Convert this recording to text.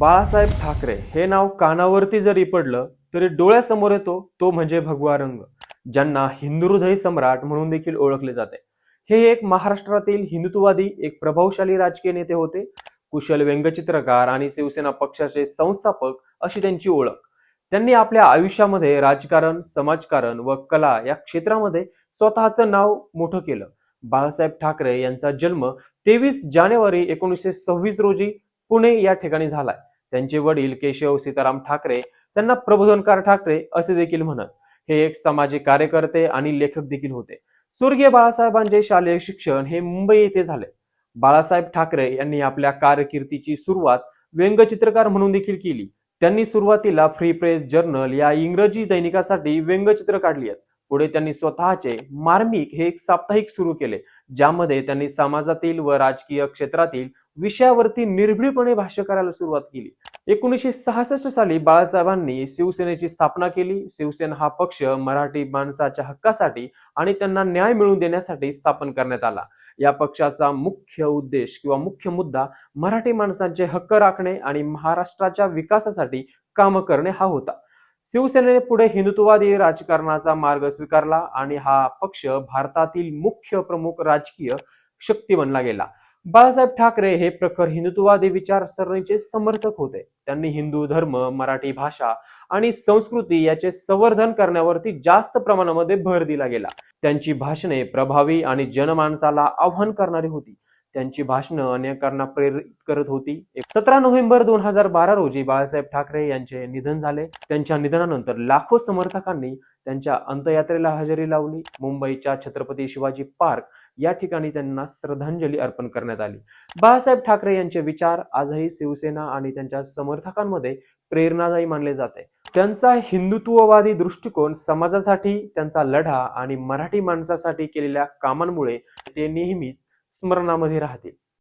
बाळासाहेब ठाकरे हे नाव कानावरती जरी पडलं तरी डोळ्यासमोर येतो तो म्हणजे भगवा रंग ज्यांना हिंदू हृदय सम्राट म्हणून देखील ओळखले जाते. हे एक महाराष्ट्रातील हिंदुत्ववादी एक प्रभावशाली राजकीय नेते होते. कुशल व्यंगचित्रकार आणि शिवसेना पक्षाचे संस्थापक अशी त्यांची ओळख. त्यांनी आपल्या आयुष्यामध्ये राजकारण समाजकारण व कला या क्षेत्रामध्ये स्वतःचं नाव मोठं केलं. बाळासाहेब ठाकरे यांचा जन्म तेवीस जानेवारी एकोणीसशे सव्वीस रोजी पुणे या ठिकाणी झालाय. त्यांचे वडील केशव सीताराम ठाकरे त्यांना प्रबोधनकार ठाकरे असे देखील म्हणत. हे एक सामाजिक कार्यकर्ते आणि लेखक देखील होते. स्वर्गीय बाळासाहेबांचे शालेय शिक्षण हे मुंबई येथे झाले. बाळासाहेब ठाकरे यांनी आपल्या कारकिर्दीची सुरुवात व्यंगचित्रकार म्हणून देखील केली. त्यांनी सुरुवातीला फ्री प्रेस जर्नल या इंग्रजी दैनिकासाठी व्यंगचित्र काढली आहेत. पुढे त्यांनी स्वतःचे मार्मिक हे एक साप्ताहिक सुरू केले ज्यामध्ये त्यांनी समाजातील व राजकीय क्षेत्रातील विषयावरती निर्भीडपणे भाष्य करायला सुरुवात केली. एकोणीसशे सहासष्ट साली बाळासाहेबांनी शिवसेनेची स्थापना केली. शिवसेना हा पक्ष मराठी माणसाच्या हक्कासाठी आणि त्यांना न्याय मिळवून देण्यासाठी स्थापन करण्यात आला. या पक्षाचा मुख्य उद्देश किंवा मुख्य मुद्दा मराठी माणसांचे हक्क राखणे आणि महाराष्ट्राच्या विकासासाठी काम करणे हा होता. शिवसेनेने पुढे हिंदुत्ववादी राजकारणाचा मार्ग स्वीकारला आणि हा पक्ष भारतातील मुख्य प्रमुख राजकीय शक्ती बनला गेला. बाळासाहेब ठाकरे हे प्रखर हिंदुत्ववादी विचारसरणीचे समर्थक होते. त्यांनी हिंदू धर्म मराठी भाषा आणि संस्कृती याचे संवर्धन करण्यावरती जास्त प्रमाणामध्ये भर दिला गेला. त्यांची भाषणे प्रभावी आणि जनमानसाला आव्हान करणारी होती. त्यांची भाषणं अनेकांना प्रेरित करत होती. सतरा नोव्हेंबर दोन हजार बारा रोजी बाळासाहेब ठाकरे यांचे निधन झाले. त्यांच्या निधनानंतर लाखो समर्थकांनी त्यांच्या अंत्ययात्रेला हजेरी लावली. मुंबईच्या छत्रपती शिवाजी पार्क या ठिकाणी त्यांना श्रद्धांजली अर्पण करण्यात आली. बाळासाहेब ठाकरे यांचे विचार आजही शिवसेना आणि त्यांच्या समर्थकांमध्ये प्रेरणादायी मानले जाते. त्यांचा हिंदुत्ववादी दृष्टिकोन समाजासाठी त्यांचा लढा आणि मराठी माणसासाठी केलेल्या कामांमुळे ते नेहमीच स्मरणामध्ये राहतील.